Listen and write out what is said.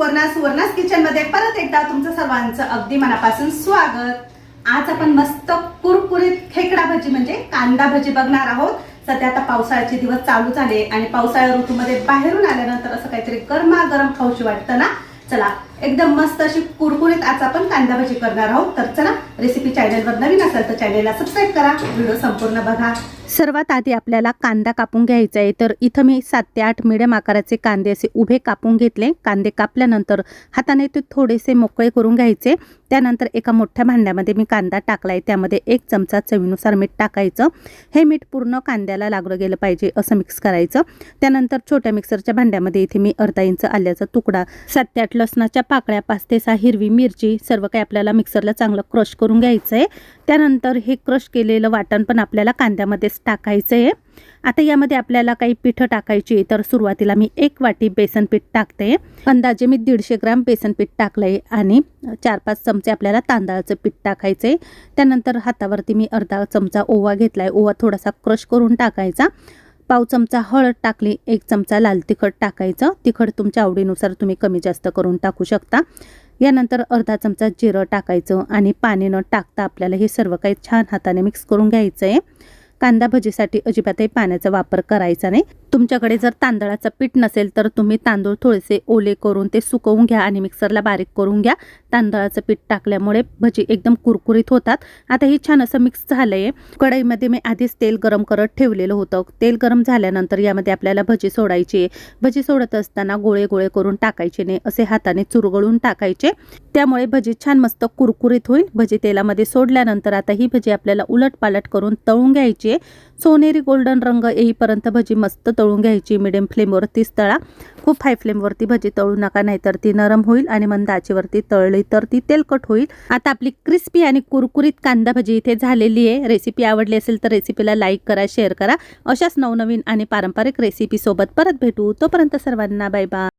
सुवर्णा सुवर्णास किचनमध्ये परत एकदा तुमचं सर्वांचं अगदी मनापासून स्वागत. आज आपण मस्त कुरकुरीत खेकडा भजी म्हणजे कांदा भजी बघणार आहोत. सध्या आता पावसाळ्याचे दिवस चालू झाले आणि पावसाळ्या ऋतूमध्ये बाहेरून आल्यानंतर असं काहीतरी गरमागरम खाऊशी वाटतं ना? चला एकदम मस्त अशी कुरकुरीत आज आपण कांदा भाजी करणार आहोत. तर चला रेसिपी चॅनलवर नवीन असेल तर चॅनलला सबस्क्राईब करा. व्हिडिओ संपूर्ण बघा. सर्वात आधी आपल्याला कांदा कापून घ्यायचा आहे. तर इथं मी सात ते आठ मिडियम आकाराचे कांदे असे उभे कापून घेतले. कांदे कापल्यानंतर हाताने ते थोडेसे मोकळे करून घ्यायचे. त्यानंतर एका मोठ्या भांड्यामध्ये मी कांदा टाकला आहे त्यामध्ये एक चमचा चवीनुसार मीठ टाकायचं. हे मीठ पूर्ण कांद्याला लागलं गेलं पाहिजे असं मिक्स करायचं. त्यानंतर छोट्या मिक्सरच्या भांड्यामध्ये इथे मी अर्धा इंच आल्याचा तुकडा सात ते आठ लसणाच्या पाकळ्या पाच ते सहा हिरवी मिरची सर्व काही आपल्याला मिक्सरला चांगलं क्रश करून घ्यायचं आहे त्यानंतर हे क्रश केलेलं वाटण पण आपल्याला कांद्यामध्येच टाकायचं आहे आता यामध्ये आपल्याला काही पिठं टाकायची तर सुरुवातीला मी एक वाटी बेसन पीठ टाकते. अंदाजे मी दीडशे ग्राम बेसन पीठ टाकलं आहे आणि चार पाच चमचे आपल्याला तांदळाचं पीठ टाकायचं आहे त्यानंतर हातावरती मी अर्धा चमचा ओवा घेतला आहे ओवा थोडासा क्रश करून टाकायचा. पाव चमचा हळद टाकली एक चमचा लाल तिखट टाकायचं. तिखट तुमच्या आवडीनुसार तुम्ही कमी जास्त करून टाकू शकता. यानंतर अर्धा चमचा जिरं टाकायचं आणि पाणी न टाकता आपल्याला हे सर्व काही छान हाताने मिक्स करून घ्यायचं आहे कांदा भजीसाठी अजिबातही पाण्याचा वापर करायचा नाही. तुमच्याकडे जर तांदळाचं पीठ नसेल तर तुम्ही तांदूळ थोडेसे ओले करून ते सुकवून घ्या आणि मिक्सरला बारीक करून घ्या. तांदळाचं पीठ टाकल्यामुळे भजी एकदम कुरकुरीत होतात. आता हे छान असं मिक्स झालं आहे कढईमध्ये मी आधीच तेल गरम करत ठेवलेलं होतं. तेल गरम झाल्यानंतर यामध्ये आपल्याला भजी सोडायची आहे. भजी सोडत असताना गोळे गोळे करून टाकायचे नाही असे हाताने चुरगळून टाकायचे. त्यामुळे भजी छान मस्त कुरकुरीत होईल. भजी तेलामध्ये सोडल्यानंतर आता ही भजी आपल्याला उलटपालट करून तळून घ्यायची आहे. सोनेरी गोल्डन रंग येईपर्यंत भजी मस्त तळून घ्यायची. मिडियम फ्लेमवरतीच तळा. खूप हाय फ्लेमवरती भजी तळू नका नाहीतर ती नरम होईल आणि मंद आचेवरती तळली तर ती तेलकट होईल. आता आपली क्रिस्पी आणि कुरकुरीत कांदा भजी इथे झालेली आहे. रेसिपी आवडली असेल तर रेसिपीला लाईक करा शेअर करा. अशाच नवनवीन आणि पारंपरिक रेसिपीसोबत परत भेटू. तोपर्यंत सर्वांना बाय बाय